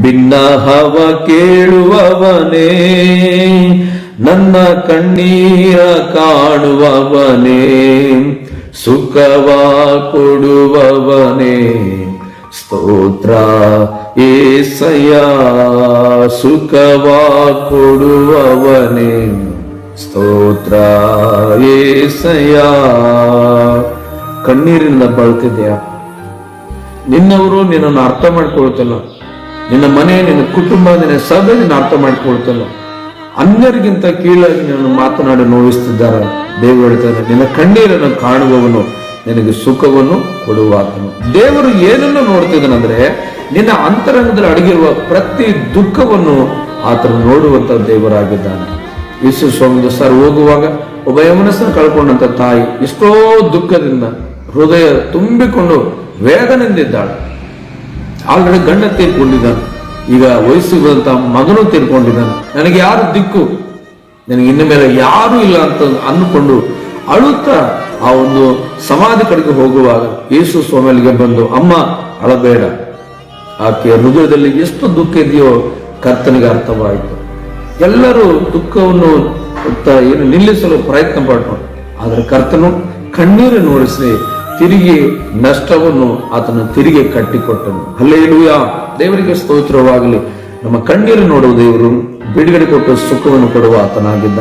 ಭಿನ್ನಹವ ಕೇಳುವವನೇ, ನನ್ನ ಕಣ್ಣೀರ ಕಾಣುವವನೇ, ಸುಖವ ಕೊಡುವವನೇ. ಸ್ತೋತ್ರ ಏಸಯ ಸುಖವ ಕೊಡುವವನೇ. ಸ್ತೋತ್ರ ಏಸಯ ಕಣ್ಣೀರಿಂದ ಬಳತಿದೆಯಾ? ನಿನ್ನವರು ನಿನ್ನನ್ನು ಅರ್ಥ ಮಾಡ್ಕೊಳ್ತಲ್ಲ. ನಿನ್ನ ಮನೆ, ನಿನ್ನ ಕುಟುಂಬ ನಿನ್ನ ಸಭೆ ನಿನ್ನ ಅರ್ಥ ಮಾಡಿಕೊಳ್ತಲ್ಲ ಅನ್ಯರಿಗಿಂತ ಕೀಳಾಗಿ ನಿನ್ನ ಮಾತನಾಡಿ ನೋವಿಸ್ತಿದ್ದಾರ ದೇವರು ಹೇಳ್ತಾನೆ, ನಿನ್ನ ಕಣ್ಣೀರನ್ನು ಕಾಣುವವನು ನಿನಗೆ ಸುಖವನ್ನು ಕೊಡುವಾತನು ದೇವರು ಏನನ್ನು ನೋಡ್ತಿದ್ದಾನಂದ್ರೆ ನಿನ್ನ ಅಂತರಂಗದಲ್ಲಿ ಅಡಗಿರುವ ಪ್ರತಿ ದುಃಖವನ್ನು ಆತನು ನೋಡುವಂತ ದೇವರಾಗಿದ್ದಾನೆ. ಯೇಸು ಸ್ವಾಮಿ ಸರ್ ಹೋಗುವಾಗ ಒಬ್ಬ ಯಮನಸ್ಸನ್ನು ಕಳ್ಕೊಂಡಂತ ತಾಯಿ ಎಷ್ಟೋ ದುಃಖದಿಂದ, ಹೃದಯ ತುಂಬಿಕೊಂಡು ವೇದನೆಯಿಂದಿದ್ದಾಳೆ ಆಲ್ರೆಡಿ ಗಂಡ ತೀರ್ಕೊಂಡಿದ್ದಾನೆ. ಈಗ ವಯಸ್ಸಿಗೆ ಬಂದಂತ ಮಗನು ತೀರ್ಕೊಂಡಿದ್ದಾನೆ. ನನಗೆ ಯಾರು ದಿಕ್ಕು? ನನಗೆ ಇನ್ನ ಮೇಲೆ ಯಾರು ಇಲ್ಲ ಅಂತ ಅಂದುಕೊಂಡು ಅಳುತ್ತಾ ಆ ಒಂದು ಸಮಾಧಿ ಕಡೆಗೆ ಹೋಗುವಾಗ ಯೇಸು ಸ್ವಾಮಿಯಲ್ಲಿಗೆ ಬಂದು, ಅಮ್ಮ, ಅಳಬೇಡ. ಆಕೆಯ ಹೃದಯದಲ್ಲಿ ಎಷ್ಟು ದುಃಖ ಇದೆಯೋ ಕರ್ತನಿಗೆ ಅರ್ಥವಾಯಿತು. ಎಲ್ಲರೂ ದುಃಖವನ್ನು ಏನು ನಿಲ್ಲಿಸಲು ಪ್ರಯತ್ನ ಪಟ್ಟರು ಆದರೆ ಕರ್ತನು ಕಣ್ಣೀರು ನೋಡಿಸಿ ತಿರುಗಿ ನಷ್ಟವನ್ನು ಆತನು ತಿರುಗಿ ಕಟ್ಟಿಕೊಟ್ಟನು. ಅಲ್ಲೇಲುಯ ದೇವರಿಗೆ ಸ್ತೋತ್ರವಾಗಲಿ. ನಮ್ಮ ಕಣ್ಣೀರು ನೋಡುವ ದೇವರು ಬಿಡುಗಡೆ ಕೊಟ್ಟು ಸುಖವನ್ನು ಕೊಡುವ ಆತನಾಗಿದ್ದ